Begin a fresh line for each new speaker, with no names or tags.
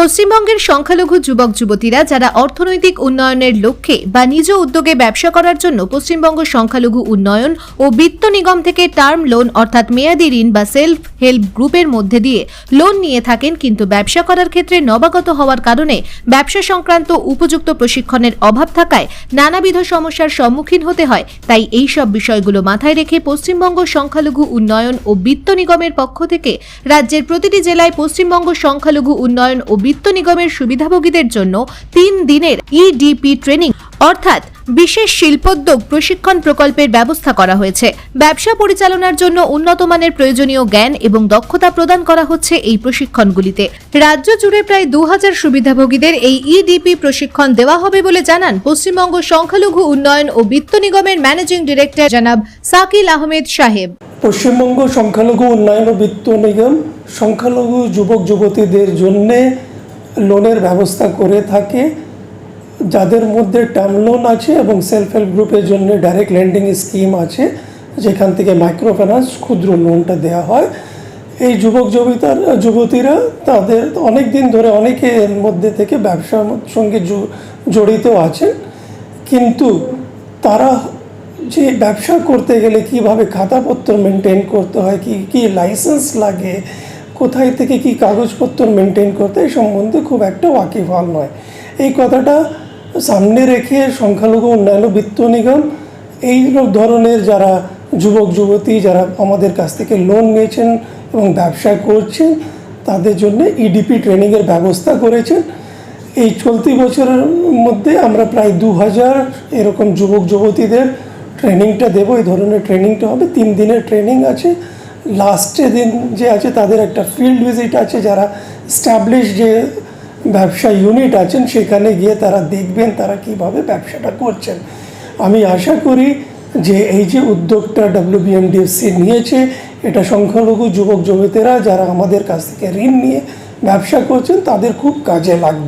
পশ্চিমবঙ্গের সংখ্যালঘু যুবক যুবতীরা যারা অর্থনৈতিক উন্নয়নের লক্ষ্যে বা নিজ উদ্যোগে ব্যবসা করার জন্য পশ্চিমবঙ্গ সংখ্যালঘু উন্নয়ন ও বিত্ত নিগম থেকে টার্ম লোন অর্থাৎ মেয়াদি ঋণ বা সেলফ হেল্প গ্রুপের মধ্যে দিয়ে লোন নিয়ে থাকেন কিন্তু ব্যবসা করার ক্ষেত্রে নবাগত হওয়ার কারণে ব্যবসা সংক্রান্ত উপযুক্ত প্রশিক্ষণের অভাব থাকায় নানাবিধ সমস্যার সম্মুখীন হতে হয়। তাই এই সব বিষয়গুলো মাথায় রেখে পশ্চিমবঙ্গ সংখ্যালঘু উন্নয়ন ও বিত্ত নিগমের পক্ষ থেকে রাজ্যের প্রতিটি জেলায় পশ্চিমবঙ্গ সংখ্যালঘু উন্নয়ন ও বিত্ত নিগমের সুবিধাভোগীদের জন্য তিন দিনের ইডিপি ট্রেনিং অর্থাৎ বিশেষ শিল্পোদ্যোগ প্রশিক্ষণ প্রকল্পের ব্যবস্থা করা হয়েছে। ব্যবসা পরিচালনার জন্য উন্নত মানের প্রয়োজনীয় জ্ঞান এবং দক্ষতা প্রদান করা হচ্ছে এই প্রশিক্ষণগুলিতে। রাজ্য জুড়ে প্রায় দু হাজার সুবিধাভোগীদের এই ইডিপি প্রশিক্ষণ দেওয়া হবে বলে জানান পশ্চিমবঙ্গ সংখ্যালঘু উন্নয়ন ও বিত্ত নিগমের ম্যানেজিং ডিরেক্টর জনাব সাকিল আহমেদ সাহেব।
পশ্চিমবঙ্গ সংখ্যালঘু উন্নয়ন ও বিত্ত নিগম সংখ্যালঘু যুবক যুবতীদের জন্যে লোনের ব্যবস্থা করে থাকে, যাদের মধ্যে টার্ম লোন আছে এবং সেলফ হেল্প গ্রুপের জন্য ডাইরেক্ট ল্যান্ডিং স্কিম আছে, যেখান থেকে মাইক্রো ফাইন্যান্স ক্ষুদ্র লোনটা দেওয়া হয়। এই যুবক যুবতার, যুবতীরা তাদের অনেক দিন ধরে অনেকে এর মধ্যে থেকে ব্যবসার সঙ্গে জড়িত আছেন। কিন্তু তারা যে ব্যবসা করতে গেলে কীভাবে খাতাপত্র মেনটেন করতে হয়, কি কি লাইসেন্স লাগে কোথায় থেকে কি কাগজপত্র মেনটেন করতে এই সম্বন্ধে খুব একটা ওয়াকিবহাল নয়। এই কথাটা সামনে রেখে সংখ্যালঘু উন্নয়ন বিত্ত নিগম, এই ধরনের যারা যুবক, যুবতী যারা আমাদের কাছ থেকে লোন নিয়েছেন এবং ব্যবসা করছেন, তাদের জন্য ইডিপি ট্রেনিংয়ের ব্যবস্থা করেছেন। এই চলতি বছরের মধ্যে আমরা প্রায় দু হাজার এরকম যুবক, যুবতীদের ট্রেনিংটা দেবো। এই ধরনের ট্রেনিংটা হবে। তিন দিনের ট্রেনিং আছে। লাস্টে দিন যে আছে, তাদের একটা ফিল্ড ভিজিট আছে, যারা স্ট্যাবলিশ যে ব্যবসা ইউনিট আছেন, সেখানে গিয়ে তারা দেখবেন তারা কীভাবে ব্যবসাটা করছেন। আমি আশা করি যে এই যে উদ্যোগটা ডাব্লিউবিএমডিএফসি নিয়েছে, এটা সংখ্যালঘু যুবক যুবতীরা যারা আমাদের কাছ থেকে ঋণ নিয়ে ব্যবসা করছেন, তাদের খুব কাজে লাগবে।